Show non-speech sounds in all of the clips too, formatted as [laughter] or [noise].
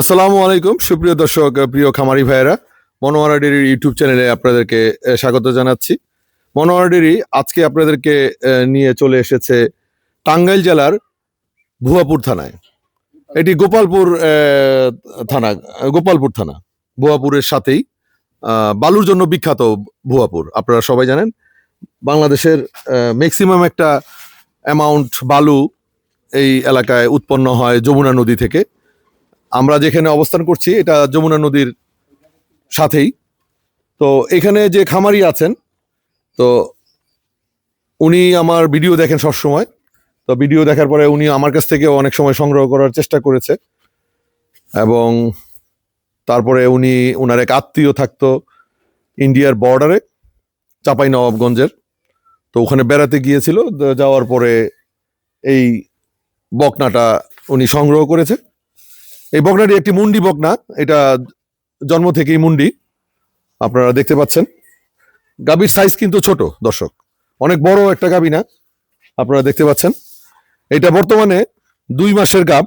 আসসালামু আলাইকুম, সুপ্রিয় দর্শক প্রিয় খামারি ভাইয়েরা। মনোয়ারা ডেরির ইউটিউব চ্যানেলে আপনাদেরকে স্বাগত জানাচ্ছি। মনোয়ারা ডেরি আজকে আপনাদেরকে নিয়ে চলে এসেছে টাঙ্গাইল জেলার ভুয়াপুর থানায়। এটি গোপালপুর থানা গোপালপুর থানা, ভুয়াপুরের সাথেই বালুর জন্য বিখ্যাত ভুয়াপুর। আপনারা সবাই জানেন, বাংলাদেশের ম্যাক্সিমাম একটা অ্যামাউন্ট বালু এই এলাকায় উৎপন্ন হয় যমুনা নদী থেকে। আমরা যেখানে অবস্থান করছি, এটা যমুনা নদীর সাথেই। তো এখানে যে খামারি আছেন, তো উনি আমার ভিডিও দেখেন সবসময়। তো ভিডিও দেখার পরে উনি আমার কাছ থেকে অনেক সময় সংগ্রহ করার চেষ্টা করেছে। এবং তারপরে উনি ওনার এক আত্মীয় থাকতো ইন্ডিয়ার বর্ডারে চাপাই নবাবগঞ্জের তো ওখানে বেড়াতে গিয়েছিল যাওয়ার পরে এই বকনাটা উনি সংগ্রহ করেছে। এই বকনাটি একটি মুন্ডি বকনা। এটা জন্ম থেকেই মুন্ডি। আপনারা দেখতে পাচ্ছেন। গাবির সাইজ কিন্তু ছোট, দর্শক। অনেক বড় একটা গাবি না? আপনারা দেখতে পাচ্ছেন। এটা বর্তমানে দুই মাসের গাব।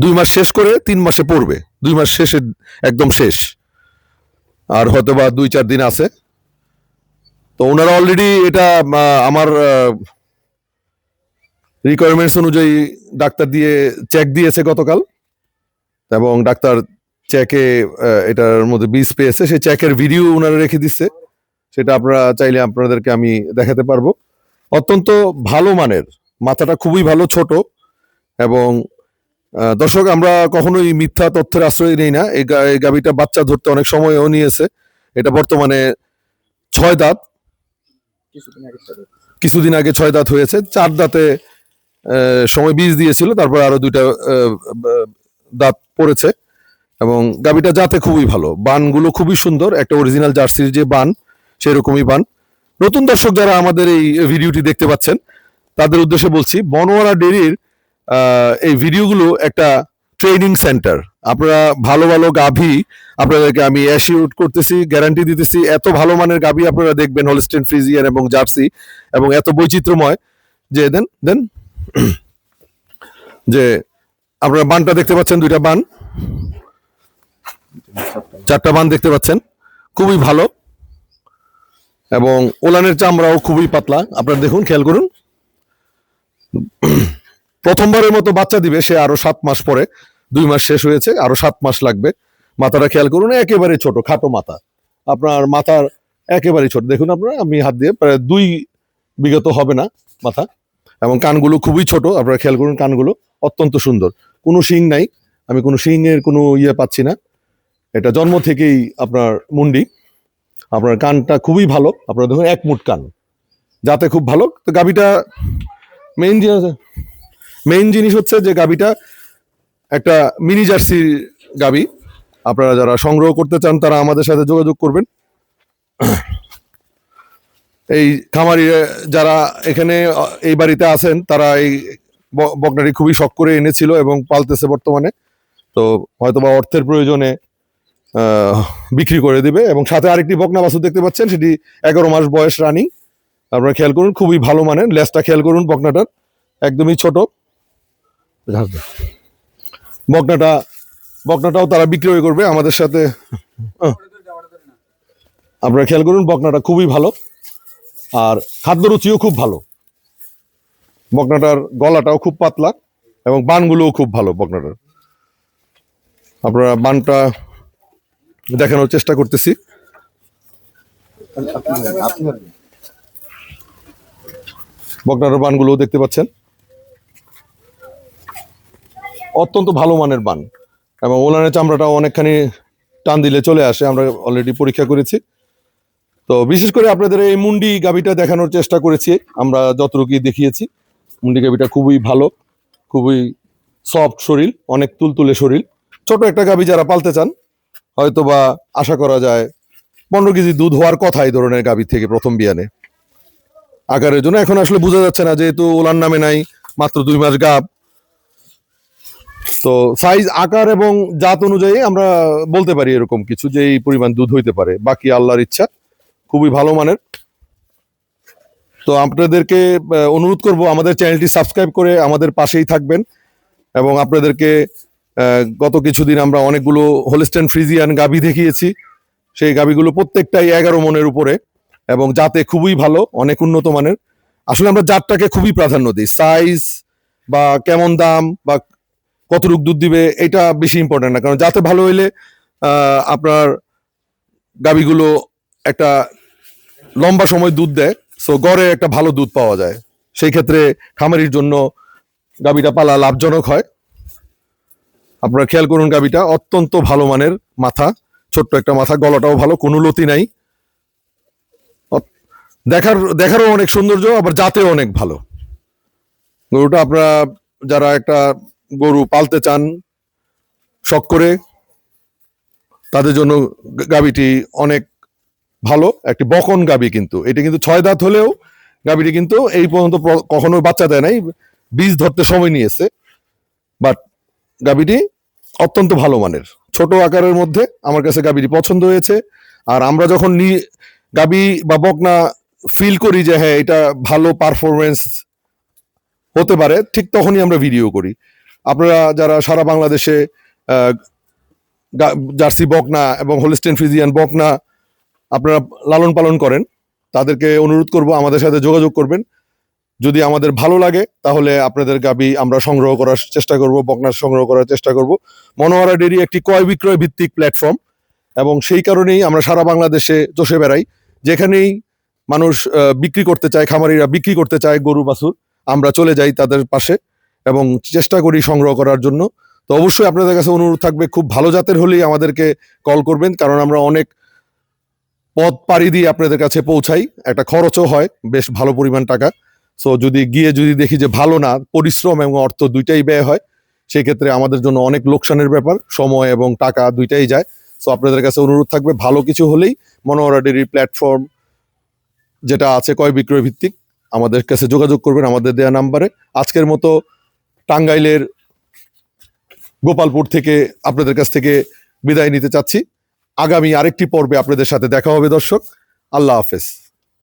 দুই মাস শেষ করে তিন মাসে পড়বে। দুই মাস শেষে একদম শেষ। আর হয়তো বা দুই চার দিন আছে। তো ওনারা অলরেডি এটা আমার রিকোয়ারমেন্টস অনুযায়ী ডাক্তার দিয়ে চেক দিয়েছে গতকাল। এবং ডাক্তার চেকে এটার মধ্যে বীজ পেয়েছে। সেই চেকের ভিডিও ওনারা রেখে দিচ্ছে। সেটা আপনারা চাইলে আপনাদেরকে আমি দেখাতে পারব। অত্যন্ত ভালো মানের মাথাটা খুবই ভালো ছোট। এবং দর্শক আমরা কখনোই মিথ্যা তথ্যের আশ্রয় নেই না। এই গা- এই গাবিটা বাচ্চা ধরতে অনেক সময়ও নিয়েছে। এটা বর্তমানে ছয় দাঁত। কিছুদিন আগে ছয় দাঁত হয়েছে। চার দাঁতে সময় বীজ দিয়েছিল, তারপর আরও দুইটা দাঁত পড়েছে। এবং গাবিটা যাতে খুবই ভালো। বানগুলো খুবই সুন্দর। একটা অরিজিনাল জার্সির যে বান, সেরকমই বান। নতুন দর্শক যারা আমাদের এই ভিডিওটি দেখতে পাচ্ছেন, তাদের উদ্দেশ্যে বলছি বনোয়ারা ডেরির এই ভিডিওগুলো একটা ট্রেনিং সেন্টার। আপনারা ভালো ভালো গাভী, আপনাদেরকে আমি অ্যাসিউট করতেছি গ্যারান্টি দিতেছি, এত ভালো মানের গাভী আপনারা দেখবেন হলস্টেন ফ্রিজিয়ান এবং জার্সি এবং এত বৈচিত্র্যময়। যে, দেন দেন [clears throat] যে আপনারা বানটা দেখতে পাচ্ছেন, দুইটা বান। চারটা বান দেখতে পাচ্ছেন। খুবই ভালো। এবং ওলানের চামড়াও খুবই পাতলা। আপনারা দেখুন, খেয়াল করুন। [clears throat] প্রথমবারের মতো বাচ্চা দিবে, সে আরও সাত মাস পরে। দুই মাস শেষ হয়েছে, আরও সাত মাস লাগবে। মাথাটা খেয়াল করুন, একেবারে ছোট, খাটো মাথা। আপনার মাথার একেবারে ছোট। দেখুন আপনারা, আমি হাত দিয়ে, প্রায় দুই বিগত হবে না মাথা। এবং কানগুলো খুবই ছোট, আপনারা খেয়াল করুন কানগুলো অত্যন্ত সুন্দর। কোনো শিং নাই, আমি কোনো শিং এর কোনো ইয়ে পাচ্ছি না। এটা জন্ম থেকেই আপনার মুন্ডি। আপনার কানটা খুবই ভালো, আপনারা দেখুন এক মুঠ কান। যাতে খুব ভালো, তো গাবিটা মেইন জিনিস মেইন জিনিস হচ্ছে যে গাবিটা একটা মিনি জার্সি গাবি আপনারা যারা সংগ্রহ করতে চান, তারা আমাদের সাথে যোগাযোগ করবেন। এই খামারি যারা এখানে, এই বাড়িতে আছেন, তারা এই বকনাটি খুবই শখ করে এনেছিল এবং পালতেছে বর্তমানে। তো হয়তো বা অর্থের প্রয়োজনে বিক্রি করে দিবে এবং সাথে আরেকটি বকনা বাছুর দেখতে পাচ্ছেন, সেটি এগারো মাস বয়স রানিং। আপনারা খেয়াল করুন, খুবই ভালো মানের লেসটা খেয়াল করুন বকনাটার, একদমই ছোট। বকনাটা, বকনাটাও তারা বিক্রয় করবে আমাদের সাথে। আপনারা খেয়াল করুন, বকনাটা খুবই ভালো। আর খাদ্য রুচিও খুব ভালো। বকনাটার গলাটাও খুব পাতলা এবং বানগুলোও খুব ভালো বকনাটার। আপনারা বানটা দেখানোর চেষ্টা করতেছি। বকনাটার বানগুলোও দেখতে পাচ্ছেন। অত্যন্ত ভালো মানের বান এবং ওলানের চামড়াটাও অনেকখানি টান দিলে চলে আসে, আমরা অলরেডি পরীক্ষা করেছি। তো বিশেষ করে আপনাদের এই মুন্ডি গাবিটা দেখানোর চেষ্টা করেছি, আমরা যতটুকু দেখিয়েছি। মুন্ডি গাবিটা খুবই ভালো, খুবই সফট শরীর, অনেক তুলতুলে শরীর। ছোট একটা গাবি যারা পালতে চান হয়তো বা আশা করা যায় পনেরো কেজি দুধ হওয়ার কথা এই ধরনের গাভী থেকে প্রথম বিয়ানে। আকারের জন্য এখন আসলে বোঝা যাচ্ছে না, যেহেতু ওলার নামে নাই, মাত্র দুই মাস গাব। তো সাইজ আকার এবং জাত অনুযায়ী আমরা বলতে পারি এরকম কিছু যে এই পরিমাণ দুধ হইতে পারে। বাকি আল্লাহর ইচ্ছা খুবই ভালো মানের। তো আপনাদেরকে অনুরোধ করব আমাদের চ্যানেলটি সাবস্ক্রাইব করে আমাদের পাশেই থাকবেন এবং আপনাদেরকে গত কিছুদিন আমরা অনেকগুলো হোলিস্টেন ফ্রিজিয়ান গাভি দেখিয়েছি। সেই গাভিগুলো প্রত্যেকটাই এগারো মনের উপরে এবং জাতে খুবই ভালো, অনেক উন্নত মানের। আসলে আমরা জাতটাকে খুবই প্রাধান্য দিই। সাইজ বা কেমন দাম বা কতটুক দুধ দিবে, এটা বেশি ইম্পর্টেন্ট না। কারণ যাতে ভালো হইলে আপনার গাভিগুলো একটা লম্বা সময় দুধ দেয় সো গড়ে একটা ভালো দুধ পাওয়া যায়। সেই ক্ষেত্রে খামারির জন্য গাভিটা পালা লাভজনক হয়। আপনারা খেয়াল করুন গাভিটা, অত্যন্ত ভালো মানের মাথা, ছোট্ট একটা মাথা, গলাটাও ভালো, কোনো লতি নাই। দেখার, দেখারও অনেক সৌন্দর্য, আবার জাতেও অনেক ভালো। গরুটা আপনারা যারা একটা গরু পালতে চান, শখ করে, তাদের জন্য গা- গাভীটি অনেক ভালো, একটি বকন গাবি কিন্তু। এটি কিন্তু ছয় দাঁত হলেও গাভীটি কিন্তু এই পর্যন্ত প্র- কখনো বাচ্চা দেয় নাই, বীজ ধরতে সময় নিয়েছে। বাট গাভীটি অত্যন্ত ভালো মানের। ছোট আকারের মধ্যে আমার কাছে গাভীটি পছন্দ হয়েছে। আর আমরা যখন নি গাবি বা বকনা ফিল করি যে হ্যাঁ এটা ভালো পারফরমেন্স হতে পারে, ঠিক তখনই আমরা ভিডিও করি। আপনারা যারা সারা বাংলাদেশে জার্সি বকনা এবং হোলিস্টেন ফ্রিজিয়ান বকনা আপনারা লালন পালন করেন, তাদেরকে অনুরোধ করব আমাদের সাথে যোগাযোগ করবেন। যদি আমাদের ভালো লাগে, তাহলে আপনাদের গাবি আমরা সংগ্রহ করার চেষ্টা করব বকনা সংগ্রহ করার চেষ্টা করব। মনোয়ারা ডেরি একটি ক্রয় বিক্রয় ভিত্তিক প্ল্যাটফর্ম এবং সেই কারণেই আমরা সারা বাংলাদেশে চষে বেড়াই। যেখানেই মানুষ বিক্রি করতে চায়, খামারিরা বিক্রি করতে চায় গরু, বাছুর, আমরা চলে যাই তাদের পাশে এবং চেষ্টা করি সংগ্রহ করার জন্য। তো অবশ্যই আপনাদের কাছে অনুরোধ থাকবে, খুব ভালো জাতের হলেই আমাদেরকে কল করবেন, কারণ আমরা অনেক পথ পাড়ি দিয়ে আপনাদের কাছে পৌঁছাই। একটা খরচও হয়, বেশ ভালো পরিমাণ টাকা। সো যদি গিয়ে যদি দেখি যে ভালো না, পরিশ্রম এবং অর্থ দুইটাই ব্যয় হয়, সেক্ষেত্রে আমাদের জন্য অনেক লোকসানের ব্যাপার, সময় এবং টাকা দুইটাই যায়। সো আপনাদের কাছে অনুরোধ থাকবে, ভালো কিছু হলেই মনোহরা ডেরি প্ল্যাটফর্ম যেটা আছে ক্রয় বিক্রয় ভিত্তিক, আমাদের কাছে যোগাযোগ করবেন আমাদের দেওয়া নাম্বারে। আজকের মতো টাঙ্গাইলের গোপালপুর থেকে আপনাদের কাছ থেকে বিদায় নিতে চাচ্ছি। আগামী আরেকটি পর্বে আপনাদের সাথে দেখা হবে দর্শক। আল্লাহ হাফেজ।